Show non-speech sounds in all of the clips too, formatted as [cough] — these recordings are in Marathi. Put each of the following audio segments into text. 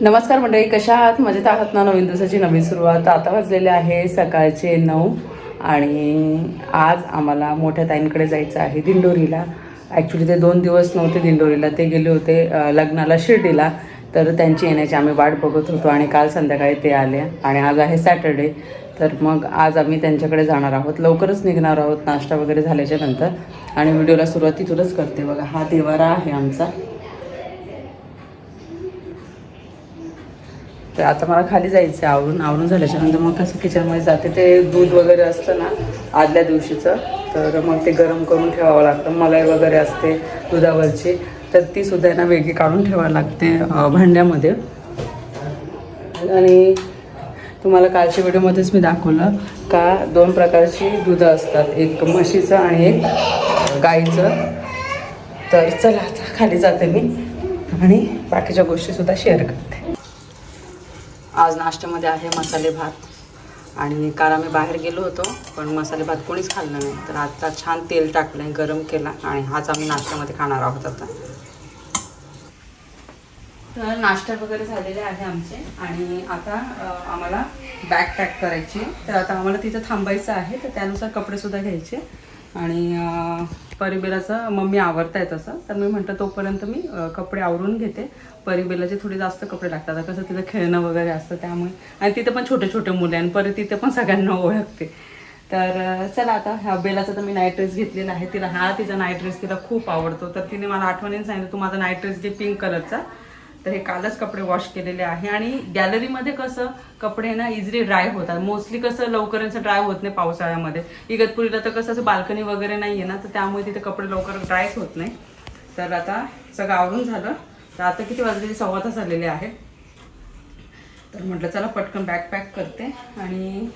नमस्कार मंडळी कशा आहात? मजेत आहात ना? नवीन दिवसाची नवीन सुरुवात. आता वाजलेले आहे सकाळचे नऊ आणि आज आम्हाला मोठ्या ताईंकडे जायचं आहे दिंडोरीला. ॲक्च्युली ते दोन दिवस नव्हते दिंडोरीला. ते गेले होते लग्नाला शिर्डीला. तर त्यांची येण्याची आम्ही वाट बघत होतो आणि काल संध्याकाळी ते आले. आणि आज आहे सॅटर्डे. तर मग आज आम्ही त्यांच्याकडे जाणार आहोत. लवकरच निघणार आहोत. नाश्ता वगैरे झाल्याच्यानंतर. आणि व्हिडिओला सुरुवात तिथूनच करते बघा. हा देवारा आहे आमचा. तर आता मला खाली जायचं आहे आवरून. आवरून झाल्याच्यानंतर मग कसं किचनमध्ये जाते ते दूध वगैरे असतं ना आदल्या दिवशीचं. तर मग ते गरम करून ठेवावं लागतं. मलाई वगैरे असते दुधावरची तर ती सुद्धा ना वेगळी काढून ठेवावी लागते भांड्यामध्ये. आणि तुम्हाला कालच्या व्हिडिओमध्येच मी दाखवलं का दोन प्रकारची दुधं असतात. एक म्हशीचं आणि एक गाईचं. तर चला आता खाली जाते मी आणि बाकीच्या गोष्टीसुद्धा शेअर करते. आज नाश्त्यामध्ये आहे मसाले भात. आणि काल आम्ही बाहेर गेलो होतो पण मसाले भात कोणीच खाल्लं नाही. तर आता छान तेल टाकलं गरम केला आणि हाच आम्ही नाश्त्यामध्ये खाणार आहोत आता. तर नाश्ता वगैरे झालेले आहे आमचे आणि आता आम्हाला बॅग पॅक करायची तर आता आम्हाला तिथं थांबायचं आहे तर त्यानुसार कपडेसुद्धा घ्यायचे. आणि परिबेलाचं मम्मी आहे तसं तर मी म्हटलं तोपर्यंत मी कपडे आवरून घेते. परिबेलाचे थोडे जास्त कपडे लागतात. आता कसं तिथं खेळणं वगैरे असतं त्यामुळे. आणि तिथं पण छोटे छोटे मुले आणि परत तिथे पण सगळ्यांना ओळखते. तर चला आता ह्या बेलाचा तर मी नाईट ड्रेस घेतलेला आहे. तिला हा तिचा नाईट ड्रेस तिला खूप आवडतो. तर तिने मला आठवणीने सांगितलं तू माझा नाईट ड्रेस घे पिंक कलरचा तर हे कालच कपडे वॉश केलेले आहे. आणि गॅलरीमध्ये कसं कपडे ना इझिली ड्राय होतात. मोस्टली कसं लवकरच ड्राय होत नाही पावसाळ्यामध्ये. इगतपुरीला तर कसं असं बाल्कनी वगैरे नाही आहे ना तर त्यामुळे तिथे कपडे लवकर ड्रायच होत नाही. तर आता सगळं आवरून झालं. तर आता किती वाजलेली सव्वा तास झालेले आहे. तर म्हटलं चला पटकन बॅग पॅक करते आणि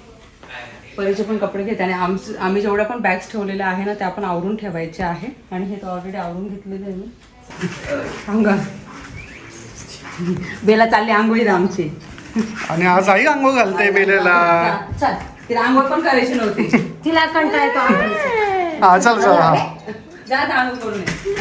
परीचे पण कपडे घेते. आणि आमचं आम्ही जेवढ्या पण बॅग्स ठेवलेल्या आहे ना त्या पण आवरून ठेवायच्या आहे. आणि हे तर ऑलरेडी आवरून घेतलेले आहे मी. अंगा बेला चालली आंघोळीला आमची. आणि आज आई अंघोळ घालते बेलेला. चल तिला आंघोळ पण करायची नव्हती. तिला कंटाळा येतो आंघोळीचा. हा चल चल हा. जा आता आंघोळ करून ये.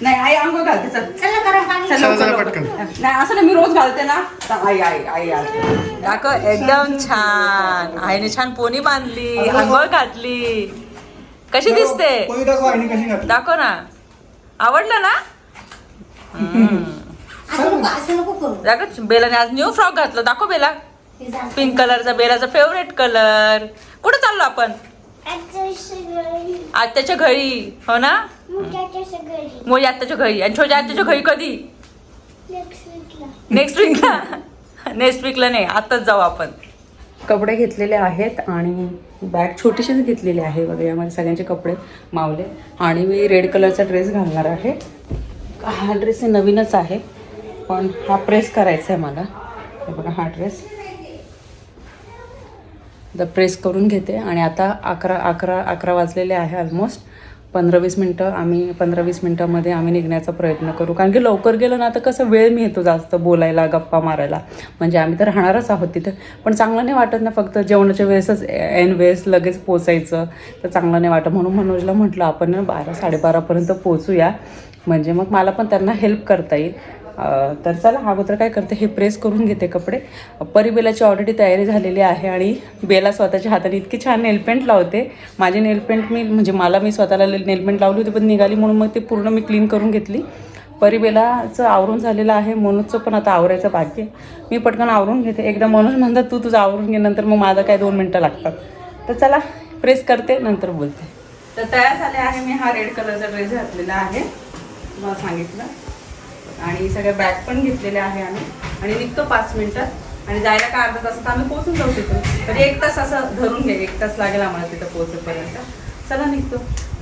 नाही आई आंघोळ घालते चल. चला गरम पाणी. चल चला, लवकर, चला, लवकर. पटकन. नाही असं नाही मी रोज घालते ना. तर आई आई आई आई. दाखव एकदम छान. आईने छान पोनी बांधली आंघोळ घातली. कशी दिसते? दाखव ना. आवडलं ना? असं नको असं नको करू. दाखव बेलाने आज न्यू फ्रॉक घातलं. दाखव बेला. हे जा. पिंक कलरचा बेलाचा फेवरेट कलर कुठे चाललो आपण? आत्याच्या घरी. हो ना? मोठी आत्याच्या घरी. आणि छोट्या आत्याच्या घरी कधी? नेक्स्ट वीकला नेक्स्ट वीकला नाही. आत्ताच जाऊ आपण. कपडे घेतलेले आहेत आणि बॅग छोटीशीच घेतलेली आहे. बघा यामध्ये सगळ्यांचे कपडे मावले. आणि मी रेड कलरचा ड्रेस घालणार आहे. हा ड्रेस नवीनच आहे. पण हा प्रेस करायचा आहे मला. हे बघा हा ड्रेस द प्रेस करून घेते आणि आता अकरा अकरा अकरा वाजलेले आहे ऑलमोस्ट पंधरा वीस मिनटं आम्ही पंधरा वीस मिनटामध्ये आम्ही निघण्याचा प्रयत्न करू. कारण की लवकर गेलं ना तर कसं वेळ मिळतो जास्त बोलायला गप्पा मारायला. म्हणजे आम्ही तर राहणारच आहोत तिथं. पण चांगलं नाही वाटत ना फक्त जेवणाच्या वेळेसच एन वेळेस लगेच पोचायचं. तर चांगलं नाही वाटत. म्हणून मनोजला म्हटलं आपण बारा साडेबारापर्यंत पोचूया. म्हणजे मग मला पण त्यांना हेल्प करता येईल. तर चला अगोदर काय करते हे प्रेस करून घेते कपडे. परिबेलाची ऑलरेडी तयारी झालेली आहे आणि बेला स्वतःच्या हाताने इतकी छान नेलपेंट लावते. माझे नेलपेंट मी म्हणजे मला मी स्वतःला नेलपेंट लावली होती पण निघाली म्हणून मग ती पूर्ण मी क्लीन करून घेतली. परिबेलाचं आवरून झालेलं आहे मनोजचं पण आता आवरायचं बाकी आहे. मी पटकन आवरून घेते. एकदा मनोज म्हणतात तू तुझं आवरून घे नंतर मग माझं काय दोन मिनटं लागतात. तर चला प्रेस करते नंतर बोलते. तर तयार झाले आहे मी हा रेड कलरचा ड्रेस घातलेला आहे. तुम्हाला सांगितलं. आणि सगळ्या बॅग पण घेतलेल्या आहे आम्ही. आणि निघतो पाच मिनिटात आणि जायला काय अर्धा तासात आम्ही पोहोचून जाऊ तिथून. तर एक तास असं धरून घे एक तास लागेल आम्हाला तिथं पोहोचेपर्यंत. चला निघतो.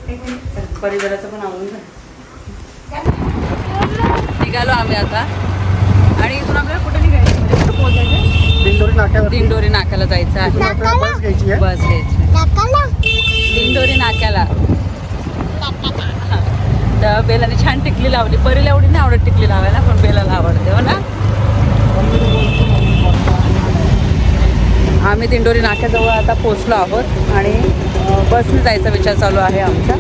एक मिनिट. परिवाराचं पण आवडून झालं निघालो आम्ही आता. आणि इथून आपल्याला कुठे निघायचं? म्हणजे कुठे पोहोचायचं? दिंडोरी नाक्यावर दिंडोरी नाक्याला जायचं आहे बस घ्यायची दिंडोरी नाक्याला तर बेलाने छान टिकली लावली. परीला एवढी नाही आवडत टिकली लावायला पण बेलाला आवडते हो ना? आम्ही दिंडोरी नाक्याजवळ आता पोचलो आहोत आणि बसने जायचा विचार चालू आहे आमचा.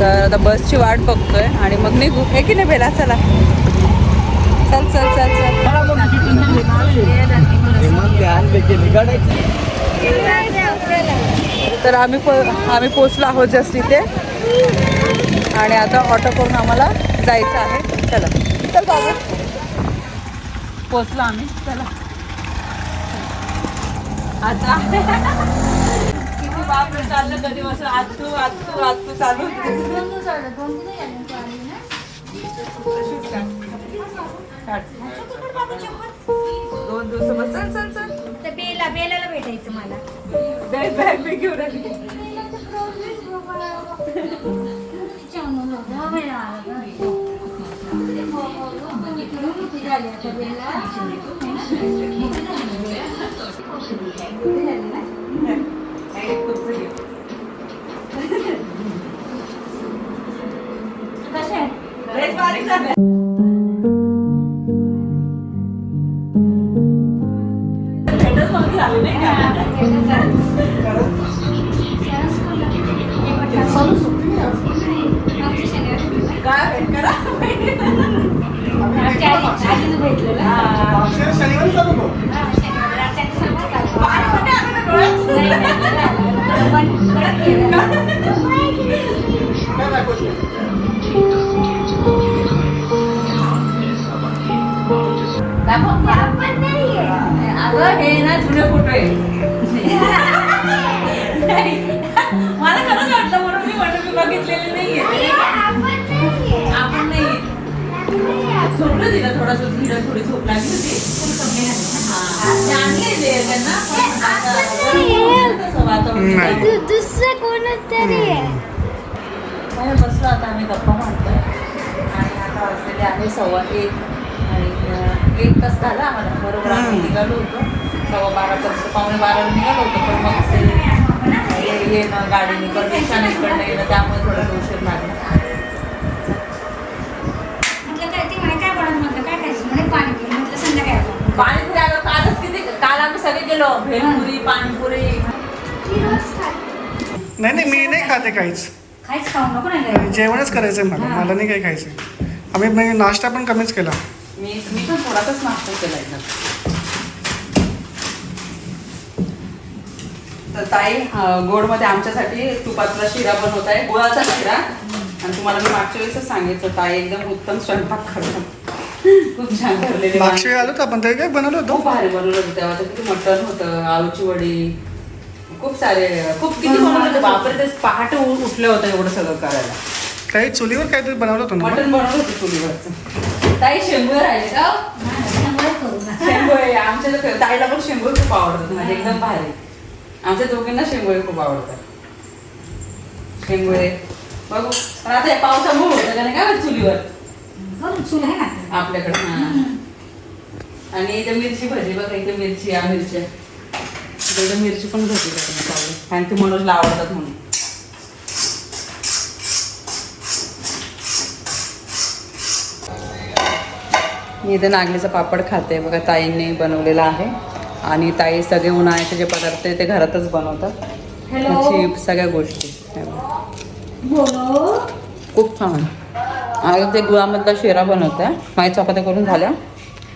तर आता बसची वाट बघतोय आणि मग निघू. हे की नाही बेला? चला. चल चल चल चल. तर आम्ही आम्ही पोचलो आहोत जस्ट इथे. आणि आता ऑटो करून आम्हाला जायचं आहे. चला. चल बाबू पोचलो आम्ही. चला. आता किती बापरे चाललं कधी बसून आज तू आज तू आज तू चालू. दोन दिवस बस. चल चल चल. तर बेला बेलाला भेटायचं मला. बॅग बॅग घेऊन झालं. भेटच नव्हती झाली नाही का? अगं हे ना जुने फोटो आहे मला खरंच वाटलं म्हणून मी म्हणून मी बघितलेले नाहीये. झोपलं तिला थोडस तिला थोडी झोप लागली होती. हा. तसं. दुसरं कोणच तरी आहे बसलो आता आम्ही गप्पा मारतोय. आणि आता वाजलेले आहे सव्वा एक. आणि एक तास झाला आम्हाला. बरोबर आम्ही निघालो होतो. सव्वा बारापर्यंत पावणे बाराला निघालो होतो पण मग ते ये- येणं गाडीने परदेशाने इकडनं येणं त्यामुळे थोडं पाणीपुरी अगं कालच किती? काल आम्ही सगळे गेलो भेलपुरी पाणीपुरी. नाही नाही मी नाही खाते काहीच. काहीच खाऊ नको नाही काय जेवणच करायचंय मला मला नाही काही खायचंय आम्ही म्हणजे नाश्ता पण कमीच केला. मी मी पण थोडासाच नाश्ता केला तर ताई गोडमध्ये आमच्यासाठी तुपातला शिरा बनवत आहे गुळाचा शिरा. आणि तुम्हाला मी मागच्या वेळेसच सांगितलं ताई एकदम उत्तम स्वयंपाक करतात. खूप छान ठरलेले मागच्या वेळी आलो तर आपण ते काय बनवलं खूप होतं भारी बनवलं होतं तेव्हा. तर किती मटण होतं आळूची वडी. खूप सारे खूप किती बनवलं होतं. बापरे ते पहाटे उ- उठलं होतं एवढं सगळं करायला. काही चुलीवर काहीतरी बनवलं होतं ना मटण बनवलं होतं चुलीवरचं. ताई शेंगुळे राहिले. का ना. शेंगोळे आमच्या तर ताईला पण शेंगोळे खूप आवडतात. म्हणजे एकदम भारी. आमच्या दोघींना शेंगोळे खूप आवडतात. शेंगोळे. बघू. पण आता हे पावसामुळे होतं का नाही काय माहीत चुलीवर. चूल आहे ना. आपल्याकडे हा. आणि इथे मिरची भजी बघा इथे मिरची या मिरच्या. इथे मिरची पण भजी करतात चालू कारण ती मनोजला आवडतात म्हणून. मी इथे नागलीचं पापड खाते. बघा ताईंनी बनवलेलं आहे. आणि ताई सगळे उन्हाळ्याचे जे पदार्थ आहे ते घरातच बनवतात. चिप्स सगळ्या गोष्टी. खूप छान. आता ते गुळामधला शिरा बनवत आहे माझ्या चपात्या करून झाल्या.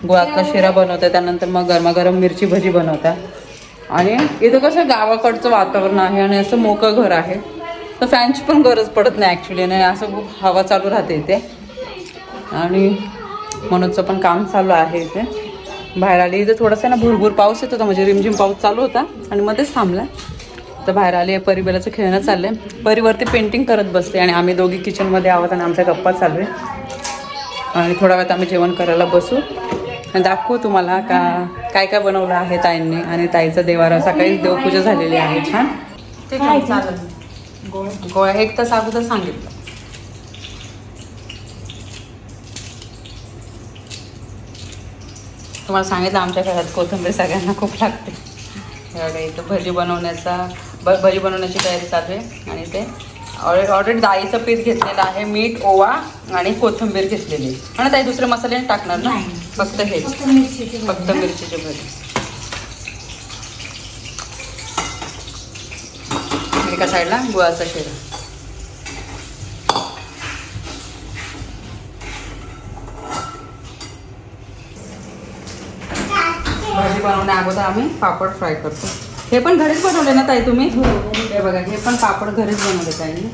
गुळातला शिरा बनवत आहे त्यानंतर मग गरमागरम मिरची भजी बनवत आहे आणि इथं कसं गावाकडचं वातावरण आहे आणि असं मोकळं घर आहे. तर फॅनची पण गरज पडत नाही ॲक्च्युली नाही असं खूप हवा चालू राहते इथे. आणि मनोजचं पण काम चालू आहे इथे. बाहेर आली इथे थोडासा ना भुरभूर पाऊस येत होता. म्हणजे रिमझिम पाऊस चालू होता. आणि मध्येच थांबला तर बाहेर आली परिबेलाचं खेळणं चाललंय. परिवरती पेंटिंग करत बसते आणि आम्ही दोघी किचनमध्ये आहोत आणि आमच्या गप्पा चालू आहे. आणि थोड्या वेळात आम्ही जेवण करायला बसू. आणि दाखवू तुम्हाला का काय काय बनवलं आहे ताईंनी आणि ताईचं देवारा. सकाळी देवपूजा झालेली आहे. छान. आहे चालेल. गोळ्या एक तास अगोदर सांगितलं. तुम्हाला सांगितलं आमच्या घरात कोथिंबीर सगळ्यांना खूप लागते. इथं भजी बनवण्याचा ब भजी बनवण्याची तयारी चालू आहे. आणि ते ऑलरेडी डाळीचं पीठ घेतलेलं आहे मीठ ओवा आणि कोथिंबीर घेतलेली आणि ताई दुसरे मसाले नाही टाकणार ना. फक्त हेच. फक्त. मिरचीची भजी. एका साईडला गुळाचा शिरा. भाजी बनवण्या अगोदर आम्ही पापड फ्राय करतो. हे पण घरीच बनवले ना ताई तुम्ही? हे बघा हे पण पापड घरीच बनवले ताईने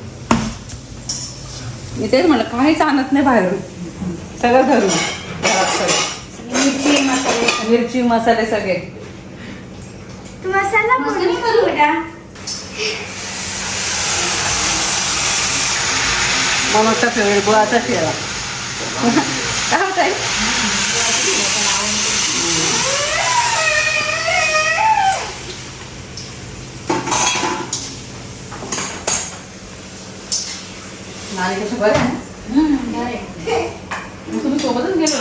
मी तेच म्हणलं काहीच आणत नाही बाहेरून. सगळं घरून. घरात सगळं. मिरची मसाले मिरची मसाले सगळे. तू मसाला करू मनोजचा फेवरेट गुळाचा शिरा काय होत आहे नाणी कशा बरं आहे? तुम्ही सोबतच गेलो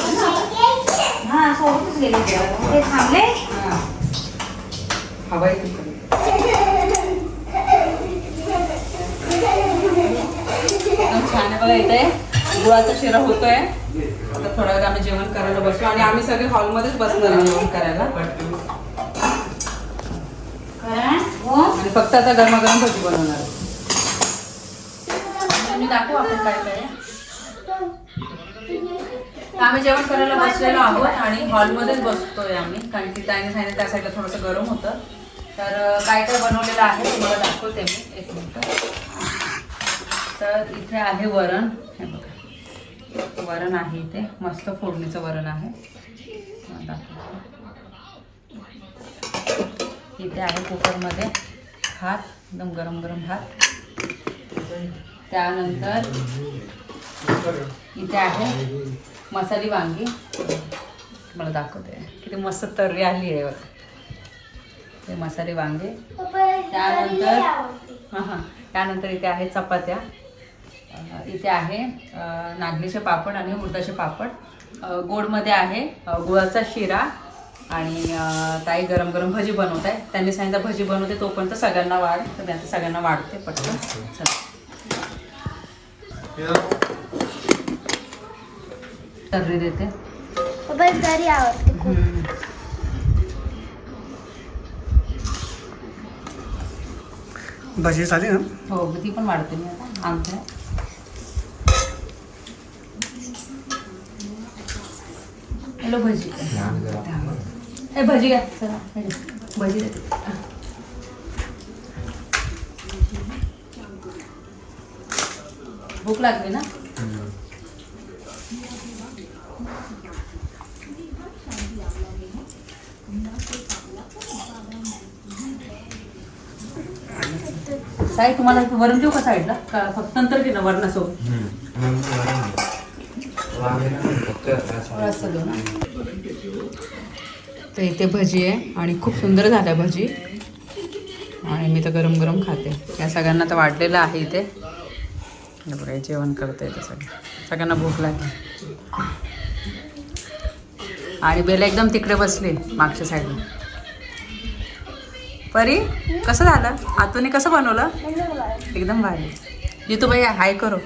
हा सोबतच गेले ते थांबले? हां. हवाई एकदम छान बघा इथे. गुळाचा शिरा होतोय. आता थोड्या वेळ आम्ही जेवण करायला बसू. आणि आम्ही सगळे हॉलमध्येच बसणार जेवण करायला. हो? आणि फक्त आता गरमागरम भजी बनवणार आहे. मी दाखवू आपण काय काय आम्ही जेवण करायला बसलेलो आहोत आणि हॉलमध्येच बसतोय आम्ही कारण की त्याने सांगितलं त्या साईडला थोडंसं गरम होतं. तर काय काय बनवलेलं आहे तुम्हाला दाखवते मी एक मिनटं. तर इथे आहे वरण. हे बघा. वरण आहे इथे. मस्त फोडणीचं वरण आहे. दाखवते. इथे आहे कुकरमध्ये भात एकदम गरम गरम भात. त्यानंतर इथे आहे मसाली वांगी. मला दाखवते. किती मस्त तर्री आली आहे बघा. ते मसाले वांगे. त्यानंतर हां हां. त्यानंतर इथे आहे चपात्या. इथे आहे नागलीचे पापड आणि उडदाचे पापड. गोडमध्ये आहे गुळाचा शिरा आणि ताई गरम गरम भजी बनवत आहे त्यांनी सांगितलं भजी बनवते तोपर्यंत सगळ्यांना वाढ. तर त्यांचं सगळ्यांना वाढते पटकन. चला. तर्री देते. बस घरी आवडते हम्म. भजी झाली ना? हो ती पण वाढते मी आता आणते. हॅलो भजी. ए भजी घ्या. चला हे घ्या. भजी देते. भूक लागली ना? साई तुम्हाला वरण देऊ का साईडला? का फक्त नंतर घे ना वरणासोबत? रस्सा देऊ ना. तर इथे भजी आहे आणि खूप सुंदर झाल्या भजी. आणि मी तर गरम गरम खाते. या सगळ्यांना तर वाढलेलं आहे इथे. बघा जेवण करता येतं सगळं. सगळ्यांना भूक लागली. आणि बेला एकदम तिकडे बसली मागच्या साईडला परी कसं झालं? आतूने कसं बनवलं? एकदम भारी. जितूबाई हाय करो.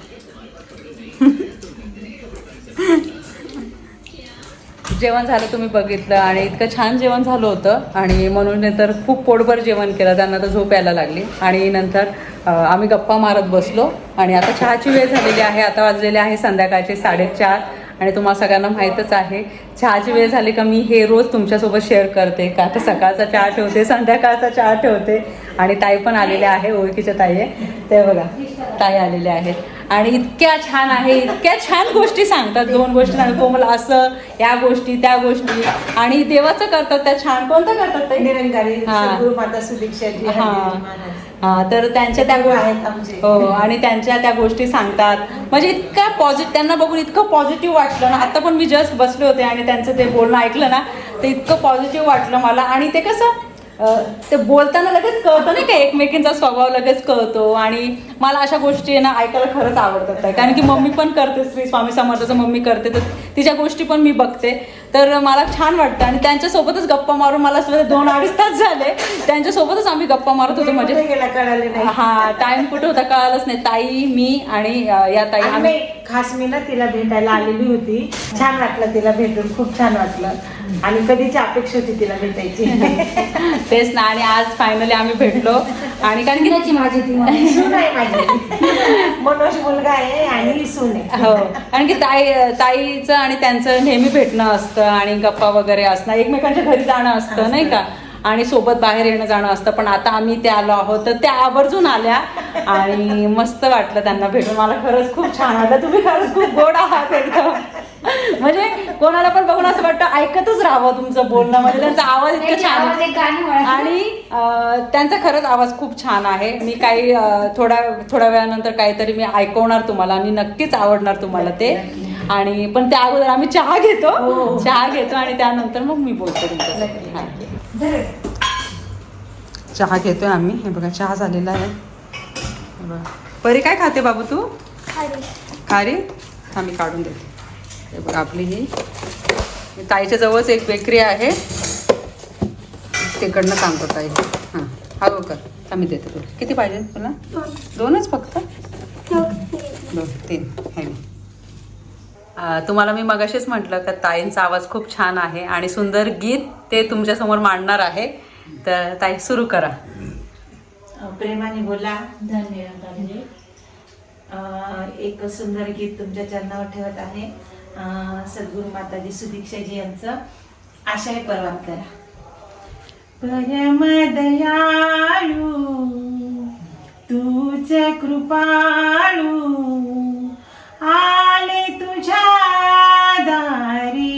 जेवण झालं तुम्ही बघितलं आणि इतकं छान जेवण झालं होतं. आणि म्हणून तर खूप पोटभर जेवण केलं त्यांना तर झोप यायला लागली. आणि नंतर आम्ही गप्पा मारत बसलो. आणि आता चहाची वेळ झालेली आहे आता वाजलेले आहे संध्याकाळचे साडेचार. आणि तुम्हाला सगळ्यांना माहीतच आहे चहाची वेळ झाली का मी हे रोज तुमच्यासोबत शेअर करते. का आता सकाळचा चहा ठेवते संध्याकाळचा चहा ठेवते. आणि ताई पण आलेल्या आहे ओळखीच्या ताई आहे. ते बघा ताई आलेल्या आहेत. आणि इतक्या छान आहे इतक्या छान गोष्टी सांगतात दोन गोष्टी सांगतात कोमल असं या गोष्टी त्या गोष्टी आणि देवाचं करतात त्या छान कोणतं करतात निरंकारी हा. माता हा. हा तर त्यांच्या त्या आहेत. हो आणि त्यांच्या त्या गोष्टी सांगतात म्हणजे इतका पॉझिटिव्ह त्यांना बघून इतकं पॉझिटिव्ह वाटलं ना आता पण मी जस्ट बसले होते आणि त्यांचं ते बोलणं ऐकलं ना तर इतकं पॉझिटिव्ह वाटलं मला आणि ते कसं ते बोलताना लगेच कळतं नाही का एकमेकींचा स्वभाव लगेच कळतो आणि मला अशा गोष्टी ना ऐकायला खरंच आवडतात. कारण की मम्मी पण करते श्री स्वामी समर्थाचं मम्मी करते तर तिच्या गोष्टी पण मी बघते. तर मला छान वाटतं. आणि त्यांच्यासोबतच गप्पा मारून मला असं दोन अडीच तास झाले. त्यांच्यासोबतच आम्ही गप्पा मारत होतो. म्हणजे गेला कळाले नाही. हा टाइम कुठे होता कळालंच नाही. ताई मी आणि या ताई आम्ही खास मी ना तिला भेटायला आलेली होती. छान वाटलं तिला भेटून. खूप छान वाटलं. आणि कधीची अपेक्षा होती तिला भेटायची? [laughs] तेच ना. आणि आज फायनली आम्ही भेटलो. आणि कारण की माझी ती मला. सून आहे माझी. मनोज मुलगा आहे आणि सून. आहे हो. कारण की ताई ताईचं आणि त्यांचं नेहमी भेटणं असतं. आणि गप्पा वगैरे असणं एकमेकांच्या घरी जाणं असतं नाही का? आणि सोबत बाहेर येणं जाणं असतं पण आता आम्ही ते आलो आहोत तर त्या आवर्जून आल्या आणि मस्त वाटलं त्यांना भेटून. मला खरंच खूप छान वाटलं. तुम्ही खरंच खूप गोड आहात एकदम. म्हणजे कोणाला पण बघून असं वाटतं ऐकतच राहावं तुमचं बोलणं. म्हणजे त्यांचा आवाज इतका छान. आणि त्यांचा खरंच आवाज खूप छान आहे. मी काही अं, थोड्या थोड्या वेळानंतर काहीतरी मी ऐकवणार तुम्हाला आणि नक्कीच आवडणार तुम्हाला ते. आणि पण त्या अगोदर आम्ही चहा घेतो. चहा घेतो आणि त्यानंतर मग मी बोलते तुमच्यासाठी. हा. चहा घेतोय आम्ही. हे बघा चहा झालेला आहे. हे बघा. परी काय खाते बाबू तू? खारी. खारी? हा मी काढून देते. हे बघा आपली ही. ही ताईच्या जवळच एक बेकरी आहे. तिकडनं काम करता येईल. हां हा कर. आम्ही देते तुला. किती पाहिजे तुला? दोनच फक्त? दोन. तीन. हे. आ, तुम्हाला मी मगाशीच म्हटलं का ताईंचा आवाज खूप छान आहे आणि सुंदर गीत ते तुमच्यासमोर मांडणार आहे. तर ताई सुरू करा. प्रेमाने बोला. धन्यवाद अं, एक सुंदर गीत तुमच्या चरणावर ठेवत आहे. सद्गुरू माताजी सुदीक्षाजी यांचं. आशय परवान करा. परम दयाळू तूच कृपाळू आले तुझ्या दारी.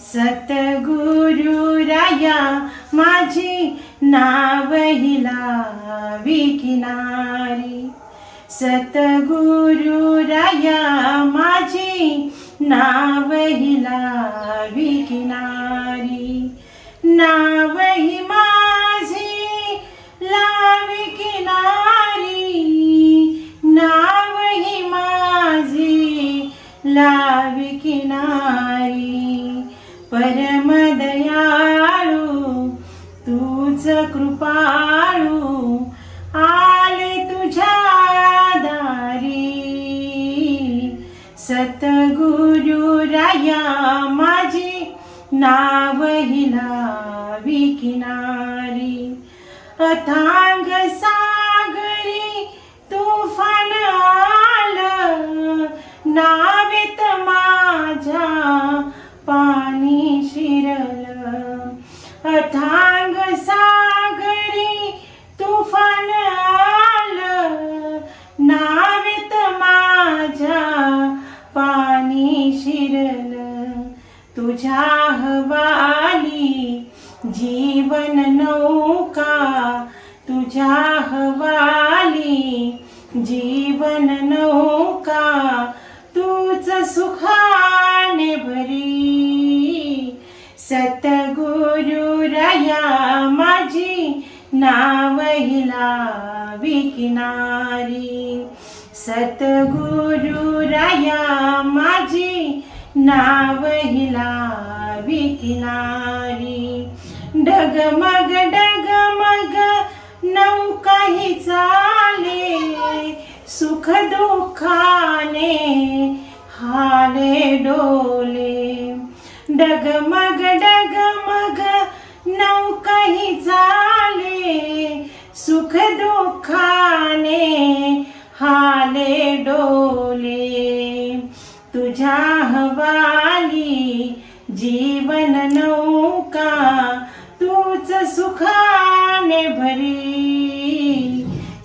सतगुरु राया माझी नावहिला विकिनारी सतगुरु राया माझी नावहिला विकिनारी नावही हिमा ला लावी किनारी परम दयाळू तूच कृपाळू आले तुझ्या दारी. सतगुरु राया माझी नाव हिला विकिनारी अथांग सा नावहिला विकिनारी सतगुरु राया माझी नावहिला विकिनारी. डगमग डगमग नौकाही चाले. सुख दुःखाने हाले डोले. डगमग डगमग नौकाही चाले. सुख दुःखाने हाले डोले तुझ्या हवाली जीवन नौका तूच सुखाने भरी.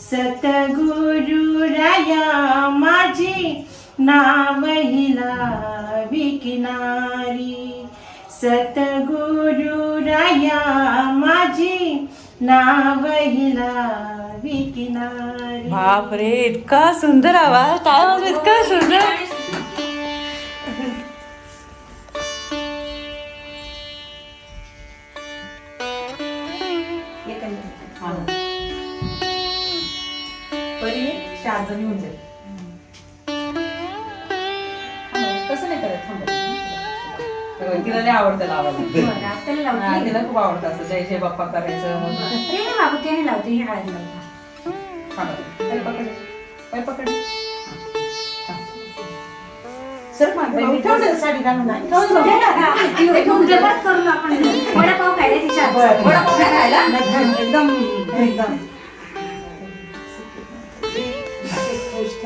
सतगुरु राया माझी नावहिला विकिनारी सतगुरु राया माझी बापरे इतका सुंदर आवाज काय आवाज इतका सुंदर. परी शांत होऊन जाईल. तिला लय आवडतं लावायला. बरं, आता हा, लावते. तिला खूप आवडतं असं जय जय बाप्पा करायचं ते नाही बाबू ते नाही लावते हे हळद लावता. थांबा. पाय पकड पाय पकड. हा. सर ठेवलं साडी घालून. आली. [laughs] जबरदस्त करून आपण [laughs] वडापाव खायला तिच्या हातचा. वडापाव नाही खायला? एकदम एकदम.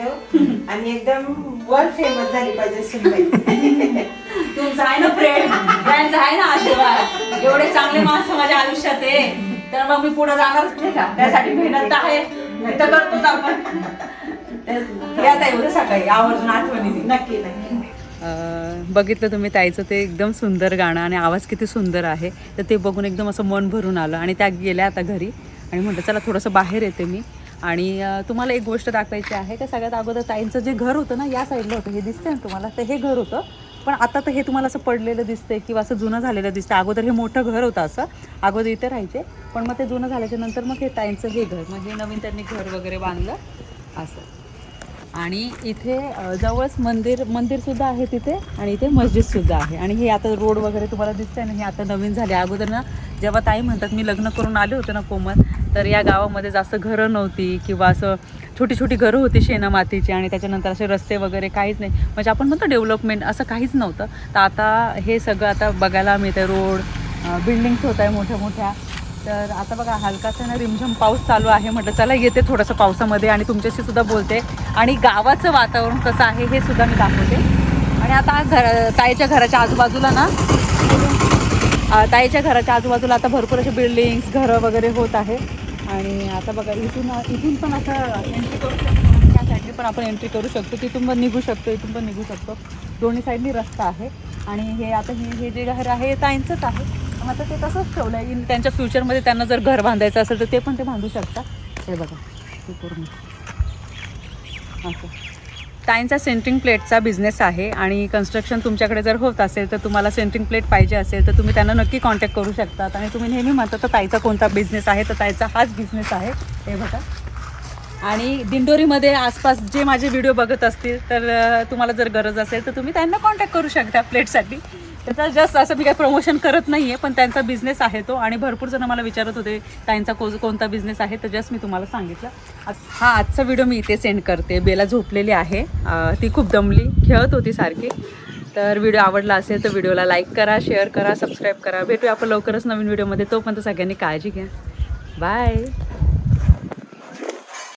ठेव. आणि एकदम वर्ल्ड फेमस झाली पाहिजे सुनबाई. तुमचं आहे ना फ्रेंड फ्रेंडचं आहे ना आशीर्वाद? एवढे चांगले माणसं माझ्या आयुष्यात आहे. तर मग मी पुढे जाणारच नाही का? त्यासाठी मेहनत तर आहे तर करतोच आपण. सकाळी आवर्जून आठवणी. नक्की नक्की. बघितलं तुम्ही ताईचं ते एकदम सुंदर गाणं आणि आवाज किती सुंदर आहे. तर ते बघून एकदम असं मन भरून आलं आणि त्या गेल्या आता घरी. आणि म्हटलं चला थोडंसं बाहेर येते मी. आणि तुम्हाला एक गोष्ट दाखवायची आहे का सगळ्यात अगोदर ताईंचं जे घर होतं ना या साईडला होतं. हे दिसतंय ना तुम्हाला? तर हे घर होतं. पण आता तर हे तुम्हाला असं पडलेलं दिसतंय किंवा असं जुनं झालेलं दिसतं अगोदर हे मोठं घर होतं असं. अगोदर इथे राहायचे. पण मग ते जुनं झाल्याच्यानंतर मग हे ताईंचं हे घर म्हणजे नवीन त्यांनी घर वगैरे बांधलं. असं. आणि इथे जवळच मंदिर मंदिरसुद्धा आहे तिथे आणि इथे मस्जिदसुद्धा आहे. आणि हे आता रोड वगैरे तुम्हाला दिसतंय ना हे आता नवीन झाले. अगोदर ना जेव्हा ताई म्हणतात मी लग्न करून आले होते ना कोमल तर या गावामध्ये जास्त घरं नव्हती किंवा असं छोटी छोटी घरं होती शेणामातीची आणि त्याच्यानंतर असे रस्ते वगैरे काहीच नाही. म्हणजे आपण म्हणतो डेव्हलपमेंट असं काहीच नव्हतं. तर आता हे सगळं आता बघायला मिळतं रोड बिल्डिंग्स होत आहे मोठ्या मोठ्या तर आता बघा हलकाचा ना रिमझिम पाऊस चालू आहे. म्हटलं चला येते थोडंसं पावसामध्ये आणि तुमच्याशी सुद्धा बोलते. आणि गावाचं वातावरण कसं आहे हे सुद्धा मी दाखवते. आणि आता घर ताईच्या घराच्या आजूबाजूला ना ताईच्या घराच्या आजूबाजूला आता भरपूर असे बिल्डिंग्स घरं वगैरे होत आहे. आणि आता बघा इथून इथून पण असं एंट्री करू शकतो त्या साईडने पण आपण एंट्री करू शकतो. तिथून पण निघू शकतो इथून पण निघू शकतो. दोन्ही साईडनी रस्ता आहे. आणि हे आता हे हे जे घर आहे हे ताईंचंच आहे. मग आता ते तसंच ठेवलं आहे की त्यांच्या फ्युचरमध्ये त्यांना जर घर बांधायचं असेल तर ते पण ते बांधू शकतात. हे बघा हे पूर्ण. असं. ताईंचा सेंट्रिंग प्लेटचा बिझनेस आहे आणि कन्स्ट्रक्शन तुमच्याकडे जर होत असेल तर तुम्हाला सेंट्रिंग प्लेट पाहिजे असेल तर तुम्ही त्यांना नक्की कॉन्टॅक्ट करू शकतात आणि तुम्ही नेहमी म्हणता तर ताईचा कोणता बिझनेस आहे? तर ताईचा हाच बिझनेस आहे. हे बघा. आणि दिंडोरीमध्ये आसपास जे माझे व्हिडिओ बघत असतील तर तुम्हाला जर गरज असेल तर तुम्ही त्यांना कॉन्टॅक्ट करू शकता प्लेटसाठी. त्याचा जस्ट असं मी काही प्रमोशन करत नाही आहे पण त्यांचा बिझनेस आहे तो. आणि भरपूर जण मला विचारत होते त्यांचा को कोणता बिझनेस आहे? तर जस्ट मी तुम्हाला सांगितलं. हा आजचा व्हिडिओ मी इथे सेंड करते. बेला झोपलेली आहे. ती खूप दमली खेळत होती सारखी. तर व्हिडिओ आवडला असेल तर व्हिडिओला लाईक करा शेअर करा सबस्क्राईब करा. भेटूया आपण लवकरच नवीन व्हिडिओमध्ये तोपर्यंत सगळ्यांनी काळजी घ्या. बाय